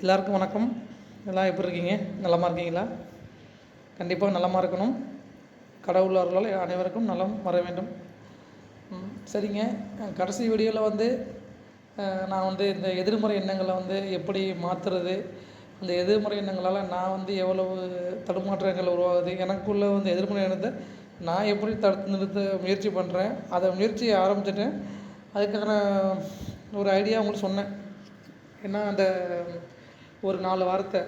எல்லாருக்கும் வணக்கம். எல்லாம் எப்படி இருக்கீங்க? நலமாக இருக்கீங்களா? கண்டிப்பாக நலமாக இருக்கணும். கடவுள் அனைவருக்கும் நலம் வர வேண்டும். சரிங்க. கடைசி வீடியோவில் வந்து நான் வந்து இந்த எதிர்மறை எண்ணங்களை வந்து எப்படி மாற்றுறது அந்த எதிர்மறை எண்ணங்களால் நான் வந்து எவ்வளவு தடுமாற்றங்கள் உருவாகுது எனக்குள்ளே வந்து எதிர்மறை எண்ணத்தை நான் எப்படி தடுத்து நிறுத்த முயற்சி பண்ணுறேன் அதை முயற்சி ஆரம்பிச்சிட்டேன். அதுக்கான ஒரு ஐடியா உங்களுக்கு சொன்னேன். ஏன்னா அந்த ஒரு நாலு வார்த்தை.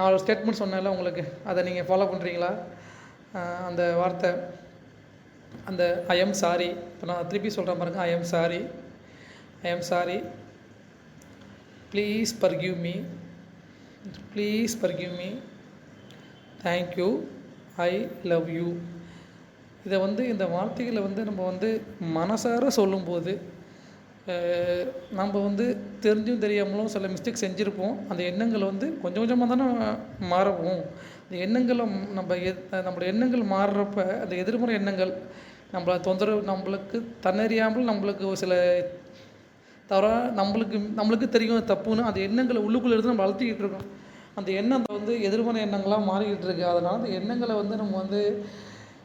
நாலு ஸ்டேட்மெண்ட் சொன்னேன்ல உங்களுக்கு. அதை நீங்கள் ஃபாலோ பண்ணுறீங்களா அந்த வார்த்தை. அந்த ஐ எம் சாரி இப்போ நான் திருப்பி சொல்கிறேன் பாருங்க. I am sorry I am sorry please forgive me please forgive me thank you I love you இதை வந்து இந்த வார்த்தைகளை வந்து நம்ம வந்து மனசார சொல்லும்போது நம்ம வந்து தெரிஞ்சும் தெரியாமலும் சில மிஸ்டேக் செஞ்சுருப்போம். அந்த எண்ணங்கள் வந்து கொஞ்சம் கொஞ்சமாக தானே மாறவும். அந்த எண்ணங்களை நம்ம எத் நம்மளோட எண்ணங்கள் மாறுறப்ப அந்த எதிர்மறை எண்ணங்கள் நம்மளை தொந்தரவு நம்மளுக்கு தன்னறியாமல் நம்மளுக்கு ஒரு சில தவறாக நம்மளுக்கு நம்மளுக்கு தெரியும் தப்புன்னு அந்த எண்ணங்களை உள்ளுக்குள்ளே இருந்து நம்ம வளர்த்திக்கிட்டு இருக்கோம். அந்த எண்ணம் வந்து எதிர்மறை எண்ணங்களாக மாறிக்கிட்டு இருக்கு. அதனால் அந்த எண்ணங்களை வந்து நம்ம வந்து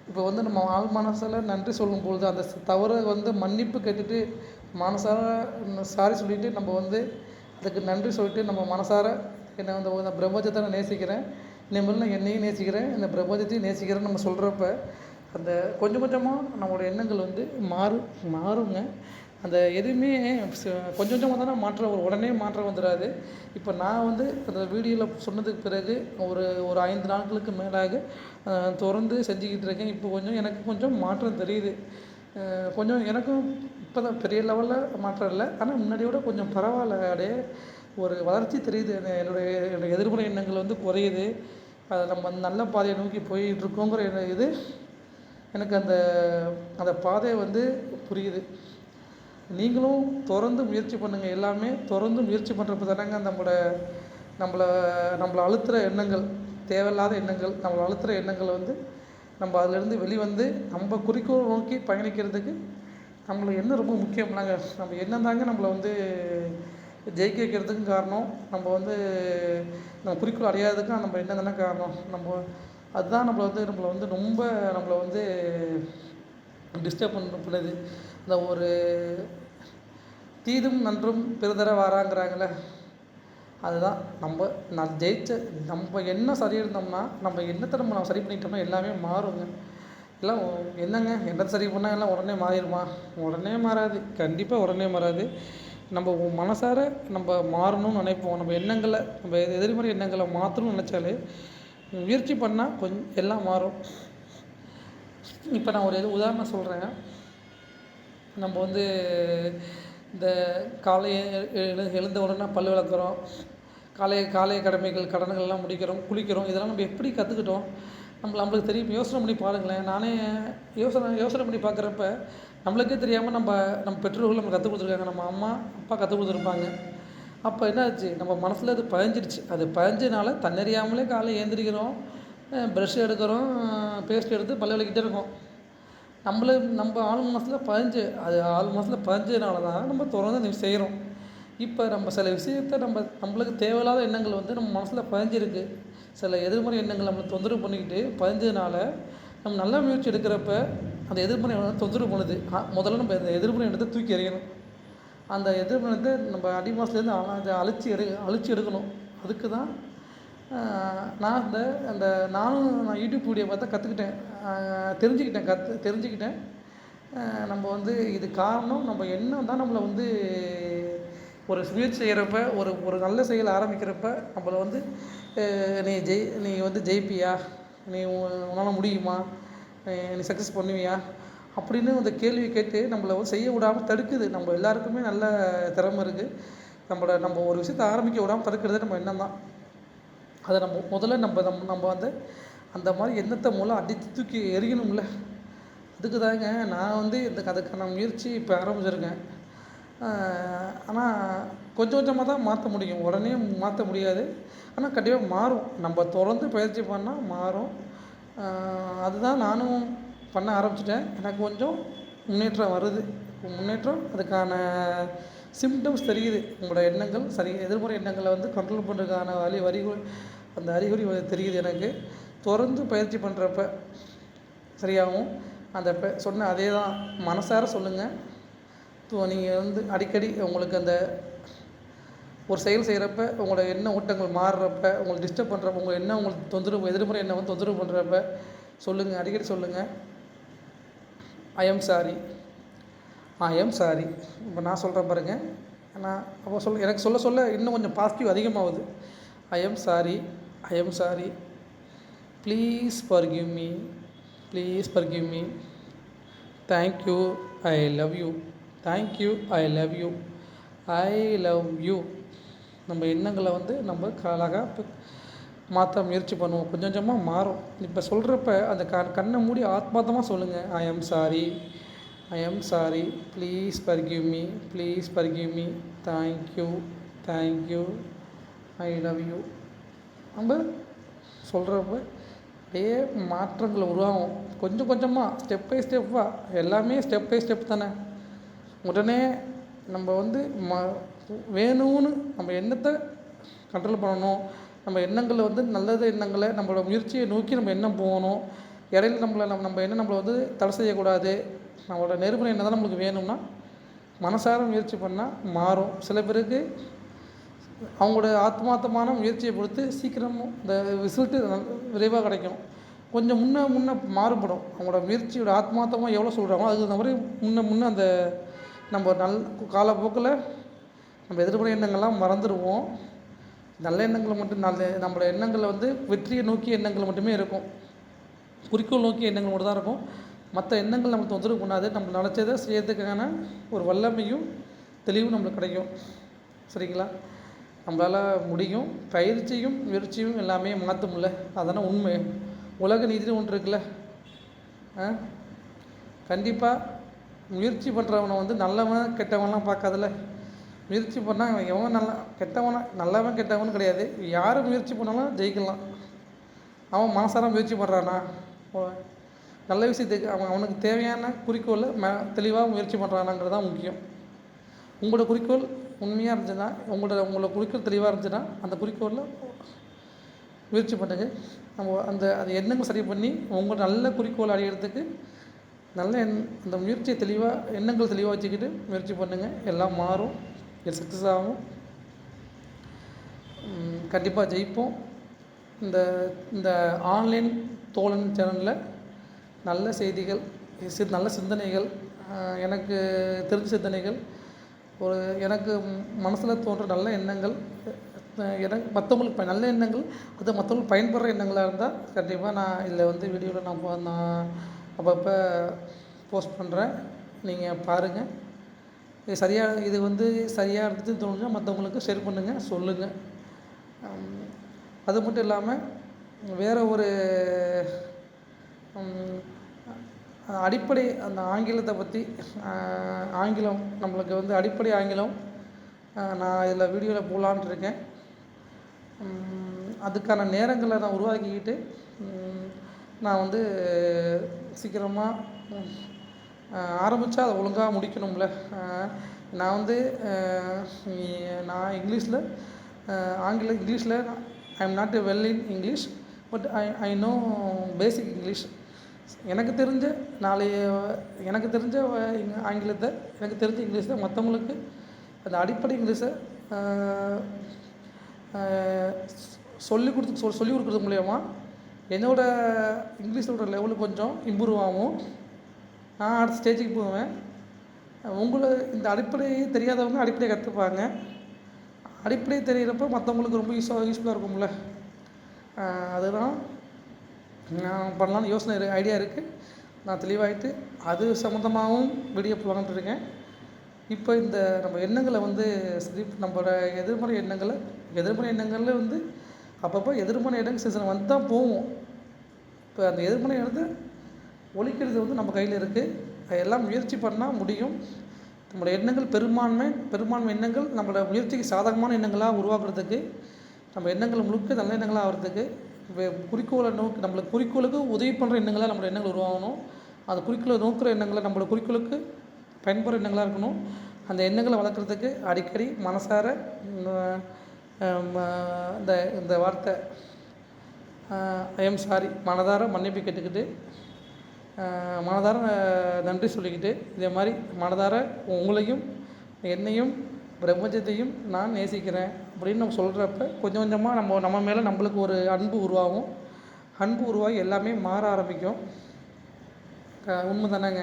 இப்போ வந்து நம்ம ஆள் மனசால் நன்றி சொல்லும் பொழுது அந்த தவறு தவறை வந்து மன்னிப்பு கேட்டுட்டு மனசார சாரி சொல்லிவிட்டு நம்ம வந்து அதுக்கு நன்றி சொல்லிட்டு நம்ம மனசார என்னை வந்து இந்த பிரபஞ்சத்தை நான் நேசிக்கிறேன். இனிமேல் நான் என்னையும் நேசிக்கிறேன். இந்த பிரபஞ்சத்தையும் நேசிக்கிறேன்னு நம்ம சொல்கிறப்ப அந்த கொஞ்சம் கொஞ்சமாக நம்மளோட எண்ணங்கள் வந்து மாறும் மாறுங்க. அந்த எதுவுமே ச- கொஞ்சம் கொஞ்சமாக தானே மாற்றம் உடனே மாற்றம் வந்துடாது இப்போ நான் வந்து அந்த வீடியோவில் சொன்னதுக்கு பிறகு ஒரு ஒரு ஐந்து நாட்களுக்கு மேலாக திறந்து தொடர்ந்து செஞ்சுக்கிட்டு இருக்கேன். இப்போ கொஞ்சம் எனக்கு கொஞ்சம் மாற்றம் தெரியுது. கொஞ்சம் எனக்கும் இப்போ தான் பெரிய லெவலில் மாற்றம் இல்லை. ஆனால் முன்னாடியோட விட கொஞ்சம் பரவாயில்ல. அப்படியே ஒரு வளர்ச்சி தெரியுது. என்னுடைய என்னுடைய எதிர்மறை எண்ணங்கள் வந்து குறையுது. அதை நம்ம நல்ல பாதையை நோக்கி போயிட்டுருக்கோங்கிற இது எனக்கு அந்த அந்த பாதை வந்து புரியுது. நீங்களும் தொடர்ந்து முயற்சி பண்ணுங்கள் எல்லாமே தொடர்ந்து முயற்சி பண்ணுறப்ப தானேங்க நம்மளோட நம்மளை நம்மளை அழுத்துகிற எண்ணங்கள் தேவையில்லாத எண்ணங்கள் நம்மளை அழுத்துகிற எண்ணங்கள் வந்து நம்ம அதிலேருந்து வெளிவந்து நம்ம குறிக்கோள் நோக்கி பயணிக்கிறதுக்கு நம்மளுக்கு என்ன ரொம்ப முக்கியம்னாங்க நம்ம என்ன தாங்க நம்மளை வந்து ஜெயிக்க வைக்கிறதுக்கும் காரணம் நம்ம வந்து நம்ம குறிக்கோள் அடையாததுக்கும் நம்ம என்ன தானே காரணம் நம்ம அதுதான் நம்மளை வந்து நம்மளை வந்து ரொம்ப நம்மளை வந்து டிஸ்டர்ப் பண்ண பண்ணுது. இந்த ஒரு தீதும் நன்றும் பெருதர வாராங்கிறாங்களே அதுதான் நம்ம நான் ஜெயிச்ச நம்ம என்ன சரி இருந்தோம்னா நம்ம என்னத்தை நம்ம சரி பண்ணிட்டோம்னா எல்லாமே மாறுங்க. எல்லாம் என்னங்க என்ன சரி பண்ணால் எல்லாம் உடனே மாறிடுமா? உடனே மாறாது கண்டிப்பாக உடனே மாறாது. நம்ம மனசார நம்ம மாறணும்னு நினைப்போம். நம்ம எண்ணங்களை நம்ம எதிர்- எதிர்மறை எண்ணங்களை மாற்றணும்னு நினச்சாலே முயற்சி பண்ணால் கொஞ்சம் எல்லாம் மாறும். இப்போ நான் ஒரு இது உதாரணம் சொல்கிறேன் நம்ம வந்து இந்த காலை எழு எழுந்த உடனே பல் விளக்குறோம். காலை காலை கடமைகள் கடன்கள்லாம் முடிக்கிறோம் குளிக்கிறோம். இதெல்லாம் நம்ம எப்படி கற்றுக்கிட்டோம் நம்ம நம்மளுக்கு தெரியும். யோசனை பண்ணி பாருங்களேன். நானே யோசனை யோசனை பண்ணி பார்க்குறப்ப நம்மளுக்கே தெரியாமல் நம்ம நம்ம பெற்றோர்கள் நம்ம கற்றுக் கொடுத்துருக்காங்க. நம்ம அம்மா அப்பா கற்றுக் கொடுத்துருப்பாங்க. அப்போ என்னாச்சு நம்ம மனசில் அது பயஞ்சிருச்சு அது பதிஞ்சனால தன்னறியாமலே காலை ஏந்திரிக்கிறோம். ப்ரெஷ் எடுக்கிறோம். பேஸ்ட் எடுத்து பல்ல விளக்கிட்டே இருக்கோம். நம்மளுக்கு நம்ம ஆள் மனசில் பதிஞ்சு அது ஆள் மனசில் பதிஞ்சதுனால தான் நம்ம தொடர்ந்து அதை செய்கிறோம் இப்போ நம்ம சில விஷயத்த நம்ம நம்மளுக்கு தேவையில்லாத எண்ணங்கள் வந்து நம்ம மனசில் பதிஞ்சிருக்கு. சில எதிர்மறை எண்ணங்கள் நம்மளை தொந்தரவு பண்ணிக்கிட்டு பதிஞ்சதுனால நம்ம நல்ல முயற்சி எடுக்கிறப்ப அந்த எதிர்மறை தொந்தரவு பண்ணுது. ஆ, முதல்ல நம்ம அந்த எதிர்மறை எண்ணத்தை தூக்கி எறியணும். அந்த எதிர்மறை நம்ம அடி மாதத்துலேருந்து அதை அழிச்சி எடு அழிச்சி எடுக்கணும். அதுக்கு தான் நான் இந்த அந்த நானும் நான் யூடியூப் வீடியோ பார்த்தா கற்றுக்கிட்டேன் தெரிஞ்சுக்கிட்டேன் கற்று தெரிஞ்சுக்கிட்டேன். நம்ம வந்து இது காரணம் நம்ம எண்ணம் தான் நம்மளை வந்து ஒரு முயற்சி செய்கிறப்ப ஒரு ஒரு நல்ல செயல் ஆரம்பிக்கிறப்ப நம்மளை வந்து நீ ஜெய் நீ வந்து ஜெயிப்பியா? நீ உன்னால் முடியுமா? நீ சக்ஸஸ் பண்ணுவியா? அப்படின்னு அந்த கேள்வி கேட்டு நம்மளை வந்து செய்ய விடாமல் தடுக்குது. நம்ம எல்லாருக்குமே நல்ல திறமை இருக்குது நம்மளை நம்ம ஒரு விஷயத்தை ஆரம்பிக்க விடாமல் தடுக்கிறது நம்ம எண்ணம் தான். அதை நம்ம முதல்ல நம்ம நம்ம நம்ம வந்து அந்த மாதிரி எண்ணத்தை மூலம் அடித்து தூக்கி எறியணும்ல. அதுக்கு தாங்க நான் வந்து இந்த அதுக்கான முயற்சி இப்போ ஆரம்பிச்சிருக்கேன். ஆனால் கொஞ்சம் கொஞ்சமாக தான் மாற்ற முடியும். உடனே மாற்ற முடியாது. ஆனால் கண்டிப்பாக மாறும். நம்ம தொடர்ந்து பயிற்சி பண்ணால் மாறும். அதுதான் நானும் பண்ண ஆரம்பிச்சிட்டேன். எனக்கு கொஞ்சம் முன்னேற்றம் வருது. முன்னேற்றம் அதுக்கான சிம்டம்ஸ் தெரியுது. உங்களோட எண்ணங்கள் சரி எதிர்மறை எண்ணங்களை வந்து கண்ட்ரோல் பண்ணுறதுக்கான வழி வரிகள் அந்த அறிகுறி தெரியுது எனக்கு. தொடர்ந்து பயிற்சி பண்ணுறப்ப சரியாகும். அந்த சொன்ன அதே தான் மனசார சொல்லுங்கள் நீங்கள் வந்து அடிக்கடி உங்களுக்கு அந்த ஒரு செயல் செய்கிறப்ப உங்களோட எண்ண ஓட்டங்கள் மாறுறப்ப உங்களை டிஸ்டர்ப் பண்ணுறப்ப உங்கள் எண்ணம் உங்களுக்கு தொந்தரவு எதிர்மறை எண்ணம் வந்து தொந்தரவு பண்ணுறப்ப சொல்லுங்கள் அடிக்கடி சொல்லுங்கள் I am sorry I am sorry இப்போ நான் சொல்கிறேன் பாருங்கள் நான் அப்போ சொல் எனக்கு சொல்ல சொல்ல இன்னும் கொஞ்சம் பாசிட்டிவ் அதிகமாகுது. I am sorry I am sorry please forgive me please forgive me thank you I love you thank you I love you I love you நம்ம எண்ணங்களை வந்து நம்ம அழகாக மாற்ற முயற்சி பண்ணுவோம். கொஞ்சம் கொஞ்சமாக மாறும். இப்போ சொல்கிறப்ப அந்த க கண்ணை மூடி ஆத்மார்த்தமாக சொல்லுங்கள் I am sorry I am sorry please forgive me please forgive me thank you thank you I love you நம்ம சொல்கிறப்ப அப்படியே மாற்றங்கள் உருவாகும். கொஞ்சம் கொஞ்சமாக ஸ்டெப் பை ஸ்டெப்பாக எல்லாமே ஸ்டெப் பை ஸ்டெப் தானே. உடனே நம்ம வந்து ம வேணும்னு நம்ம எண்ணத்தை கண்ட்ரோல் பண்ணணும். நம்ம எண்ணங்களை வந்து நல்லது எண்ணங்களை நம்மளோட முயற்சியை நோக்கி நம்ம எண்ணம் போகணும். இடையில நம்மளை நம்ம நம்ம என்ன நம்மளை வந்து தடை செய்யக்கூடாது. நம்மளோட நெருப்பு என்ன தான் நம்மளுக்கு வேணும்னா மனசார முயற்சி பண்ணால் மாறும். சில பேருக்கு அவங்களோட ஆத்மார்த்தமான முயற்சியை பொறுத்து சீக்கிரம் இந்த ரிசல்ட்டு விரைவாக கிடைக்கும். கொஞ்சம் முன்னே முன்னே மாறுபடும். அவங்களோட முயற்சியோட ஆத்மார்த்தமாக எவ்வளோ சொல்கிறாங்களோ அதுக்கு தகுந்த மாதிரி முன்னே முன்னே அந்த நம்ம நல் காலப்போக்கில் நம்ம எதிர்மறை எண்ணங்கள்லாம் மறந்துடுவோம். நல்ல எண்ணங்களை மட்டும் நல்ல நம்மளோட எண்ணங்களில் வந்து வெற்றியை நோக்கிய எண்ணங்கள் மட்டுமே இருக்கும். குறிக்கோள் நோக்கி எண்ணங்கள் மட்டும் தான் இருக்கும். மற்ற எண்ணங்கள் நம்மளுக்கு தொந்தரவு பண்ணாது. நம்ம நினச்சதை செய்யறதுக்கான ஒரு வல்லமையும் தெளிவும் நம்மளுக்கு கிடைக்கும். சரிங்களா? நம்மளால் முடியும். பயிற்சியும் முயற்சியும் எல்லாமே மாற்ற முடியல உண்மை. உலக நீதினு ஒன்று இருக்குல்ல. ஆ? கண்டிப்பாக முயற்சி பண்ணுறவனை வந்து நல்லவன் கெட்டவன்லாம் பார்க்காதில்ல. முயற்சி பண்ணால் எவன் நல்லா கெட்டவனா நல்லவன் கெட்டவன் கிடையாது. யார் முயற்சி பண்ணாலும் ஜெயிக்கலாம். அவன் மனசார முயற்சி பண்ணுறானா நல்ல விஷயத்துக்கு அவன் அவனுக்கு தேவையான குறிக்கோளை ம தெளிவாக முயற்சி பண்ணுறானாங்கிறது தான் முக்கியம். உங்களோட குறிக்கோள் உண்மையாக இருந்துச்சுன்னா உங்களோட உங்களோட குறிக்கோள் தெளிவாக இருந்துச்சுன்னா அந்த குறிக்கோளில் முயற்சி பண்ணுங்க. நம்ம அந்த அது எண்ணங்கள் சரி பண்ணி உங்களோட நல்ல குறிக்கோள் அடையிறதுக்கு நல்ல எண் அந்த முயற்சியை தெளிவாக எண்ணங்கள் தெளிவாக வச்சுக்கிட்டு முயற்சி பண்ணுங்கள் எல்லாம் மாறும். இது சக்ஸஸ் ஆகும். கண்டிப்பாக ஜெயிப்போம். இந்த இந்த ஆன்லைன் தோழன் சேனலில் நல்ல செய்திகள் சி- நல்ல சிந்தனைகள் எனக்கு தெரிஞ்ச சிந்தனைகள் ஒரு எனக்கு மனசில் தோன்ற நல்ல எண்ணங்கள் எனக்கு மற்றவங்களுக்கு ப- நல்ல எண்ணங்கள் அது மற்றவங்களுக்கு பயன்படுற எண்ணங்களாக இருந்தால் கண்டிப்பாக நான் இதில் வந்து வீடியோவில் நான் நான் அப்பப்போ போஸ்ட் பண்ணுறேன் நீங்கள் பாருங்கள் இது சரியாக இது வந்து சரியாக இருந்துச்சுன்னு தோணுச்சுன்னா மற்றவங்களுக்கு ஷேர் பண்ணுங்கள் சொல்லுங்கள் அது மட்டும் இல்லாமல் வேறு ஒரு அடிப்படை அந்த ஆங்கிலத்தை பற்றி ஆங்கிலம் நம்மளுக்கு வந்து அடிப்படை ஆங்கிலம் நான் இதில் வீடியோவில் போடலான்ட்டு இருக்கேன். அதுக்கான நேரங்களை நான் உருவாக்கிக்கிட்டு நான் வந்து சீக்கிரமாக ஆரம்பித்தா அதை ஒழுங்காக முடிக்கணும்ல. நான் வந்து நான் இங்கிலீஷில் ஆங்கில இங்கிலீஷில் I am not well in English but I I know basic English எனக்கு தெரிஞ்ச நாளைய எனக்கு தெரிஞ்ச ஆங்கிலத்தை எனக்கு தெரிஞ்ச இங்கிலீஷை மற்றவங்களுக்கு அந்த அடிப்படை இங்கிலீஷை சொல்லி கொடுத்து சொல் சொல்லி கொடுக்குறது மூலயமா என்னோட இங்கிலீஷோட லெவலு கொஞ்சம் இம்ப்ரூவ் ஆகும். நான் அடுத்த ஸ்டேஜுக்கு போவேன். உங்களை இந்த அடிப்படை தெரியாதவங்க அடிப்படையை கற்றுப்பாங்க அடிப்படை தெரிகிறப்ப மற்றவங்களுக்கு ரொம்ப யூஸ் யூஸ்ஃபுல்லாக இருக்கும்ல. அதுதான். நான் பண்ணலான்னு யோசனை இரு ஐடியா இருக்குது நான் தெளிவாயிட்டு அது சம்மந்தமாகவும் வீடியோ போடலான்ட்டு இருக்கேன். இப்போ இந்த நம்ம எண்ணங்களை வந்து சரி நம்மளோட எதிர்மறை எண்ணங்களை எதிர்மறை எண்ணங்களில் வந்து அப்பப்போ எதிர்மறை இடங்கள் சீசன் வந்து தான் போவோம் இப்போ அந்த எதிர்மறை இடத்தை ஒழிக்கிறது வந்து நம்ம கையில் இருக்குது அதெல்லாம் முயற்சி பண்ணால் முடியும். நம்மளோட எண்ணங்கள் பெரும்பான்மை பெரும்பான்மை எண்ணங்கள் நம்மளோட முயற்சிக்கு சாதகமான எண்ணங்களாக உருவாக்குறதுக்கு நம்ம எண்ணங்கள் முழுக்க நல்ல எண்ணங்களாக ஆகிறதுக்கு குறிக்கோளை நோக்கி நம்மளுக்கு குறிக்கோளுக்கு உதவி பண்ணுற எண்ணங்களாக நம்மளோட எண்ணங்கள் உருவாகணும். அந்த குறிக்கோளை நோக்கிற எண்ணங்களை நம்மளோட குறிக்கோளுக்கு பயன்படுற எண்ணங்களாக இருக்கணும். அந்த எண்ணங்களை வளர்க்குறதுக்கு அடிக்கடி மனசார இந்த இந்த வார்த்தை ஐஎம் சாரி மனதார மன்னிப்பு கேட்டுக்கிட்டு மனதார நன்றி சொல்லிக்கிட்டு இதே மாதிரி மனதார உங்களையும் என்னையும் பிரபஞ்சத்தையும் நான் நேசிக்கிறேன் அப்படின்னு நம்ம சொல்கிறப்ப கொஞ்சம் கொஞ்சமாக நம்ம நம்ம மேலே நம்மளுக்கு ஒரு அன்பு உருவாகும். அன்பு உருவாகி எல்லாமே மாற ஆரம்பிக்கும். உண்மை தானேங்க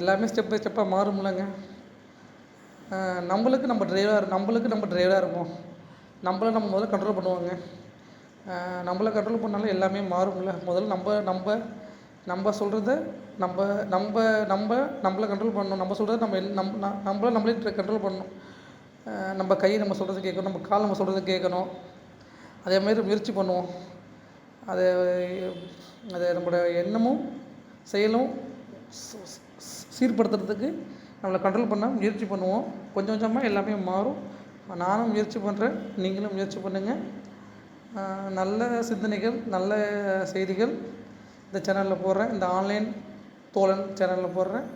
எல்லாமே ஸ்டெப் பை ஸ்டெப்பாக மாறும்லங்க. நம்மளுக்கு நம்ம டிரைவராக நம்மளுக்கு நம்ம டிரைவராக இருப்போம். நம்மள நம்ம முதல்ல கண்ட்ரோல் பண்ணுவோங்க. நம்மள கண்ட்ரோல் பண்ணாலும் எல்லாமே மாறும்ல. முதல்ல நம்ம நம்ம நம்ம சொல்கிறத நம்ம நம்ம நம்ம நம்மள கண்ட்ரோல் பண்ணணும். நம்ம சொல்கிறத நம்ம நம் நம்மள நம்மளே கண்ட்ரோல் பண்ணணும். நம்ம கை நம்ம சொல்கிறது கேட்கணும் நம்ம கால் நம்ம சொல்கிறத கேட்கணும். அதே மாதிரி முயற்சி பண்ணுவோம். அதை அதை நம்மளோட எண்ணமும் செயலும் சீர்படுத்துறதுக்கு நம்மளை கண்ட்ரோல் பண்ண முயற்சி பண்ணுவோம். கொஞ்சம் கொஞ்சமாக எல்லாமே மாறும். நானும் முயற்சி பண்ணுறேன் நீங்களும் முயற்சி பண்ணுங்கள் நல்ல சிந்தனைகள் நல்ல செய்திகள் இந்த சேனலில் போடுறேன். இந்த ஆன்லைன் தோழன் சேனலில் போடுறேன்.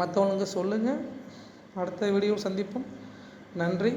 மற்றவங்களுக்கு சொல்லுங்கள் அடுத்த வீடியோ சந்திப்போம். நன்றி.